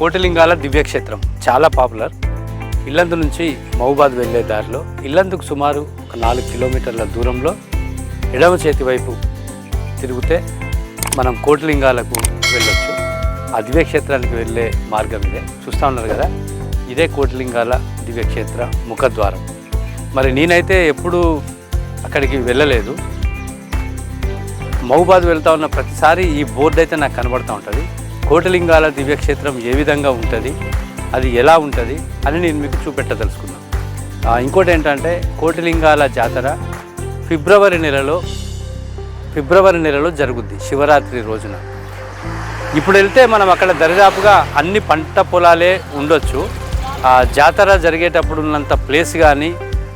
కోటిలింగాల దివ్యక్షేత్రం చాలా పాపులర్. ఇల్లందు నుంచి మహబాద్ వెళ్ళే దారిలో ఇల్లందుకు సుమారు ఒక నాలుగు కిలోమీటర్ల దూరంలో ఎడమ చేతి వైపు తిరిగితే మనం కోటిలింగాలకు వెళ్ళొచ్చు. ఆ దివ్యక్షేత్రానికి వెళ్ళే మార్గం ఇదే. చూస్తూ ఉన్నారు కదా? ఇదే కోటిలింగాల దివ్యక్షేత్ర ముఖద్వారం. మరి నేనైతే ఎప్పుడూ అక్కడికి వెళ్ళలేదు. మహబాద్ వెళ్తా ఉన్న ప్రతిసారి ఈ బోర్డు అయితే నాకు కనబడుతూ ఉంటుంది. కోటిలింగాల దివ్యక్షేత్రం ఏ విధంగా ఉంటుంది అది ఎలా ఉంటుంది అని నేను మీకు చూపెట్టదలుచుకున్నాను. ఇంకోటి ఏంటంటే కోటిలింగాల జాతర ఫిబ్రవరి నెలలో ఫిబ్రవరి నెలలో జరుగుద్ది శివరాత్రి రోజున. ఇప్పుడు వెళ్తే మనం అక్కడ దరిదాపుగా అన్ని పంట పొలాలే ఉండొచ్చు. ఆ జాతర జరిగేటప్పుడు ఉన్నంత ప్లేస్ కానీ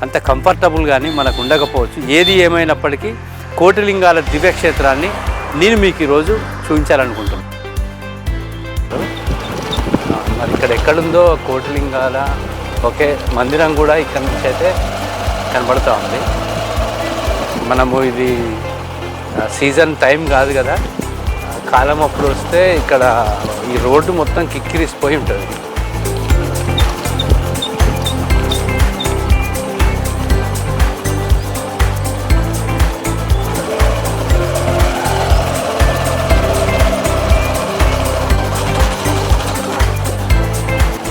అంత కంఫర్టబుల్ కానీ మనకు ఉండకపోవచ్చు. ఏది ఏమైనప్పటికీ కోటిలింగాల దివ్యక్షేత్రాన్ని నేను మీకు ఈరోజు చూపించాలనుకుంటున్నాను. ఇక్కడ ఎక్కడుందో కోటిలింగాల ఓకే మందిరం కూడా ఇక్కడ నుంచి అయితే కనబడుతూ ఉంది. మనము ఇది సీజన్ టైం కాదు కదా. కాలం అప్పుడు వస్తే ఇక్కడ ఈ రోడ్డు మొత్తం కిక్కిరిసిపోయి ఉంటుంది.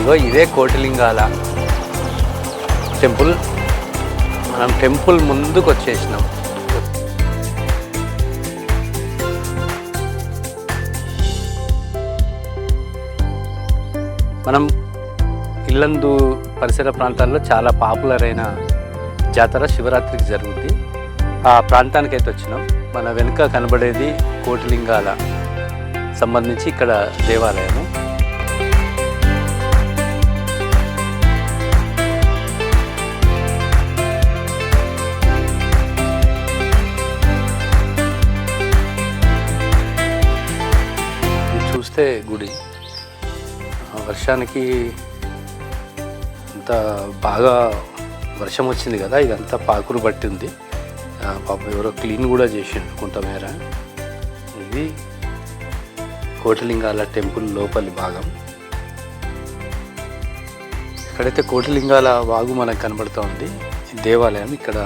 ఇగో ఇదే కోటిలింగాల టెంపుల్. మనం టెంపుల్ ముందుకు వచ్చేసినాం మనం ఇల్లందు పరిసర ప్రాంతాల్లో చాలా పాపులర్ అయిన జాతర శివరాత్రికి జరుగుద్ది. ఆ ప్రాంతానికి అయితే వచ్చినాం. మన వెనుక కనబడేది కోటిలింగాల. సంబంధించి ఇక్కడ దేవాలయము. చూస్తే గుడి. ఆ వర్షానికి అంత బాగా వర్షం వచ్చింది కదా ఇదంతా పాకులు పట్టింది. పాప ఎవరో క్లీన్ కూడా చేసిండు కొంతమేర. ఇది కోటిలింగాల టెంపుల్ లోపలి భాగం. ఇక్కడైతే కోటిలింగాల వాగు మనకు కనబడుతూ ఉంది దేవాలయం ఇక్కడ.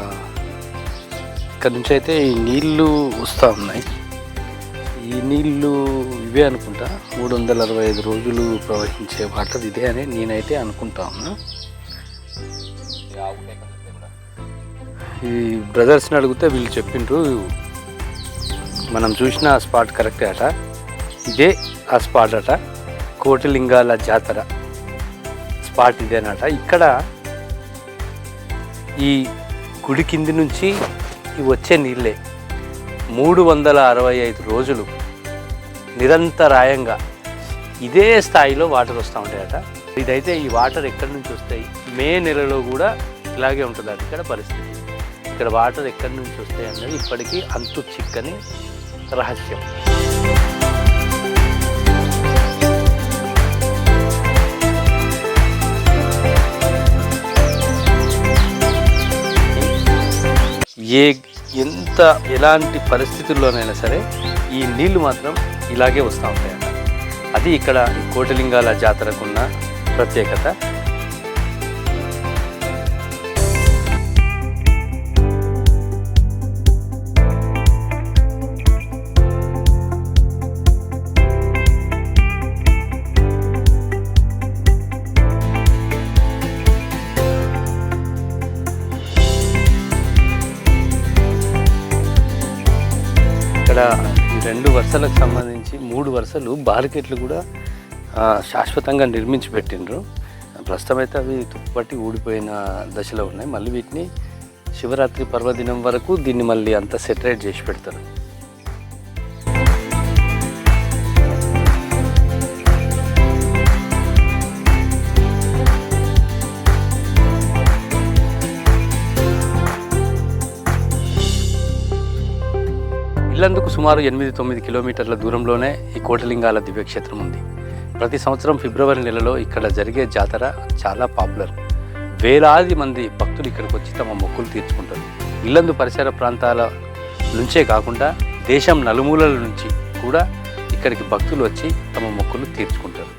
ఇక్కడ నుంచి అయితే ఈ నీళ్ళు వస్తూ ఉన్నాయి. ఈ నీళ్ళు ఇవే అనుకుంటా. మూడు వందల అరవై ఐదు రోజులు ప్రవహించే వాటర్ ఇదే అని నేనైతే అనుకుంటా ఉన్నా. ఈ బ్రదర్స్ని అడిగితే వీళ్ళు చెప్పిండ్రు మనం చూసిన ఆ స్పాట్ కరెక్టే అట. ఇదే ఆ స్పాట్ అట కోటిలింగాల జాతర స్పాట్ ఇదేనట. ఇక్కడ ఈ గుడి కింది నుంచి వచ్చే నీళ్ళే మూడు వందల అరవై ఐదు రోజులు నిరంతరాయంగా ఇదే స్థాయిలో వాటర్ వస్తూ ఉంటాయట. ఇదైతే ఈ వాటర్ ఎక్కడి నుంచి వస్తాయి? మే నెలలో కూడా ఇలాగే ఉంటుంది అది ఇక్కడ పరిస్థితి. ఇక్కడ వాటర్ ఎక్కడి నుంచి వస్తాయి అన్నది ఇప్పటికీ అంతు చిక్కని రహస్యం. ఏ ఎంత ఎలాంటి పరిస్థితుల్లోనైనా సరే ఈ నీళ్ళు మాత్రం ఇలాగే వస్తూ ఉంటాయట అది ఇక్కడ కోటలింగాల కోటిలింగాల జాతరకున్న ప్రత్యేకత. ఇక్కడ ఈ రెండు వరుసలకు సంబంధించి మూడు వరుసలు బాలికెట్లు కూడా శాశ్వతంగా నిర్మించి పెట్టిండ్రు. ప్రస్తుతం అయితే అవి తుప్పట్టి ఊడిపోయిన దశలో ఉన్నాయి. మళ్ళీ వీటిని శివరాత్రి పర్వదినం వరకు దీన్ని మళ్ళీ అంతా సెటరేట్ చేసి పెడతారు. ఇల్లందుకు సుమారు ఎనిమిది తొమ్మిది కిలోమీటర్ల దూరంలోనే ఈ కోటలింగాల దివ్యక్షేత్రం ఉంది. ప్రతి సంవత్సరం ఫిబ్రవరి నెలలో ఇక్కడ జరిగే జాతర చాలా పాపులర్. వేలాది మంది భక్తులు ఇక్కడికి వచ్చి తమ మొక్కులు తీర్చుకుంటారు. ఇల్లందు పరిసర ప్రాంతాల నుంచే కాకుండా దేశం నలుమూలల నుంచి కూడా ఇక్కడికి భక్తులు వచ్చి తమ మొక్కులు తీర్చుకుంటారు.